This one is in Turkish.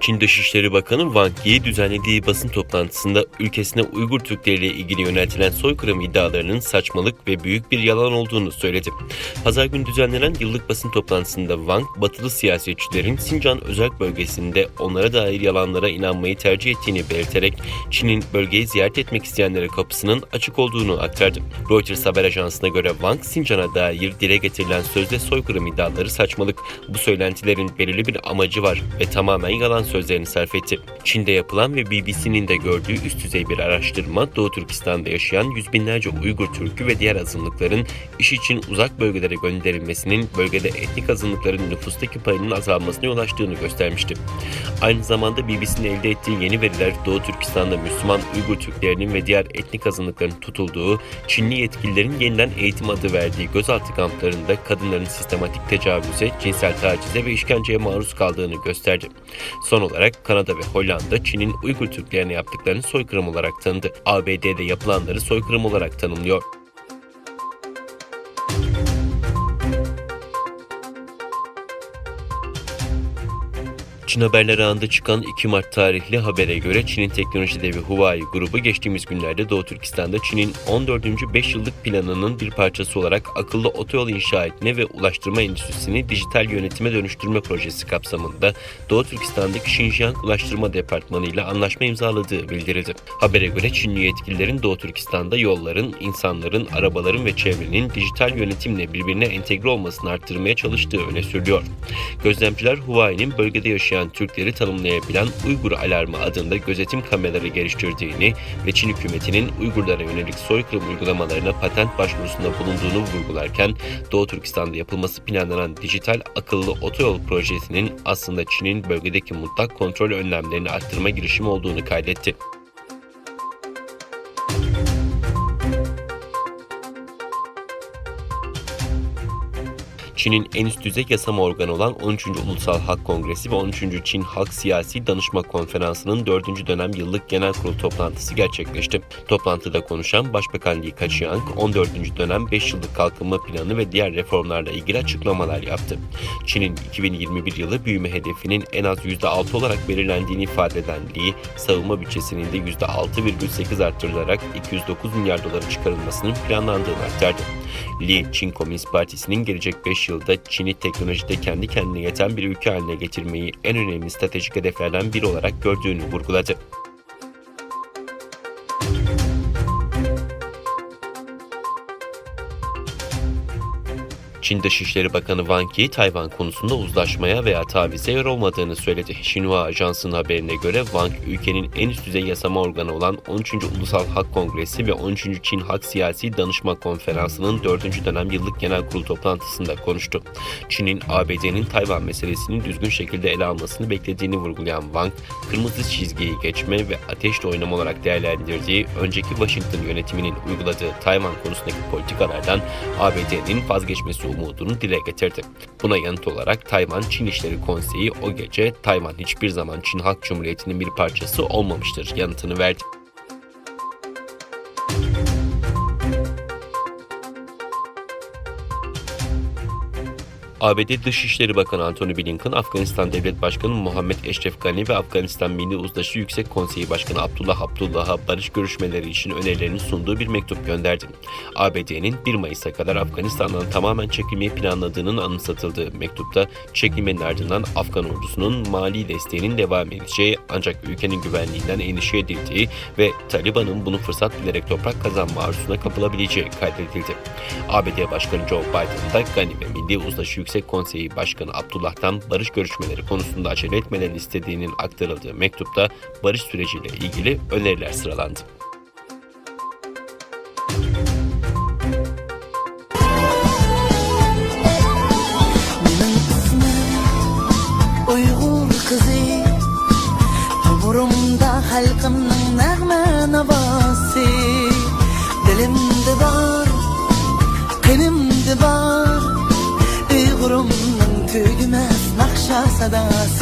Çin Dışişleri Bakanı Wang Yi düzenlediği basın toplantısında ülkesine Uygur Türkleriyle ilgili yöneltilen soykırım iddialarının saçmalık ve büyük bir yalan olduğunu söyledi. Pazar günü düzenlenen yıllık basın toplantısında Wang, batılı siyasetçilerin Sincan özel bölgesinde onlara dair yalanlara inanmayı tercih ettiğini belirterek Çin'in bölgeyi ziyaret etmek isteyenlere kapısının açık olduğunu aktardı. Reuters haber ajansına göre Wang, Sincan'a dair dile getirilen sözde soykırım iddiaları saçmalık, bu söylentilerin belirli bir amacı var ve tamamen yalan sözlerini sarf etti. Çin'de yapılan ve BBC'nin de gördüğü üst düzey bir araştırma Doğu Türkistan'da yaşayan yüz binlerce Uygur Türk'ü ve diğer azınlıkların iş için uzak bölgelere gönderilmesinin bölgede etnik azınlıkların nüfustaki payının azalmasına yol açtığını göstermişti. Aynı zamanda BBC'nin elde ettiği yeni veriler Doğu Türkistan'da Müslüman Uygur Türklerinin ve diğer etnik azınlıkların tutulduğu, Çinli yetkililerin yeniden eğitim adı verdiği gözaltı kamplarında kadınların sistematik tecavüze, cinsel tacize ve işkenceye maruz kaldığını gösterdi. Son olarak Kanada ve Hollanda Çin'in Uygur Türklerine yaptıklarını soykırım olarak tanıdı. ABD'de yapılanları soykırım olarak tanımlıyor. Çin haberleri ağında çıkan 2 Mart tarihli habere göre Çin'in teknoloji devi Huawei grubu geçtiğimiz günlerde Doğu Türkistan'da Çin'in 14. 5 yıllık planının bir parçası olarak akıllı otoyol inşa etme ve ulaştırma endüstrisini dijital yönetime dönüştürme projesi kapsamında Doğu Türkistan'daki Xinjiang Ulaştırma Departmanı ile anlaşma imzaladığı bildirildi. Habere göre Çinli yetkililerin Doğu Türkistan'da yolların, insanların, arabaların ve çevrenin dijital yönetimle birbirine entegre olmasını arttırmaya çalıştığı öne sürülüyor. Gözlemciler Huawei'nin bölgede yaşayan Türkleri tanımlayabilen Uygur Alarmı adında gözetim kameraları geliştirdiğini ve Çin hükümetinin Uygurlara yönelik soykırım uygulamalarına patent başvurusunda bulunduğunu vurgularken Doğu Türkistan'da yapılması planlanan dijital akıllı otoyol projesinin aslında Çin'in bölgedeki mutlak kontrol önlemlerini arttırma girişimi olduğunu kaydetti. Çin'in en üst düzey yasama organı olan 13. Ulusal Halk Kongresi ve 13. Çin Halk Siyasi Danışma Konferansı'nın 4. dönem yıllık genel kurul toplantısı gerçekleşti. Toplantıda konuşan Başbakan Li Keqiang, 14. dönem 5 yıllık kalkınma planı ve diğer reformlarla ilgili açıklamalar yaptı. Çin'in 2021 yılı büyüme hedefinin en az %6 olarak belirlendiğini ifade eden Li, savunma bütçesinin de %6,8 arttırılarak 209 milyar dolara çıkarılmasının planlandığını aktardı. Li, Çin Komünist Partisi'nin gelecek 5 yılda Çin'i teknolojide kendi kendine yeten bir ülke haline getirmeyi en önemli stratejik hedeflerden biri olarak gördüğünü vurguladı. Çin Dışişleri Bakanı Wang Yi, Tayvan konusunda uzlaşmaya veya tavize yer olmadığını söyledi. Xinhua Ajansı'nın haberine göre Wang, ülkenin en üst düzey yasama organı olan 13. Ulusal Halk Kongresi ve 13. Çin Halk Siyasi Danışma Konferansı'nın 4. dönem yıllık genel kurul toplantısında konuştu. Çin'in ABD'nin Tayvan meselesini düzgün şekilde ele almasını beklediğini vurgulayan Wang, kırmızı çizgiyi geçme ve ateşle oynama olarak değerlendirdiği önceki Washington yönetiminin uyguladığı Tayvan konusundaki politikalardan ABD'nin vazgeçmesi umudunu dile getirdi. Buna yanıt olarak Tayvan Çin İşleri Konseyi o gece Tayvan hiçbir zaman Çin Halk Cumhuriyeti'nin bir parçası olmamıştır yanıtını verdi. ABD Dışişleri Bakanı Antony Blinken, Afganistan Devlet Başkanı Muhammed Eşref Gani ve Afganistan Milli Uzlaşı Yüksek Konseyi Başkanı Abdullah Abdullah'a barış görüşmeleri için önerilerini sunduğu bir mektup gönderdi. ABD'nin 1 Mayıs'a kadar Afganistan'dan tamamen çekilmeyi planladığının anımsatıldığı mektupta çekilmenin ardından Afgan ordusunun mali desteğinin devam edeceği ancak ülkenin güvenliğinden endişe edildiği ve Taliban'ın bunu fırsat bilerek toprak kazanma arzusuna kapılabileceği kaydedildi. ABD Başkanı Joe Biden da Gani ve Milli Uzlaşı Yüksek Konseyi Başkanı Abdullah'tan barış görüşmeleri konusunda acele etmelerini istediğinin aktarıldığı mektupta barış süreciyle ilgili öneriler sıralandı. dança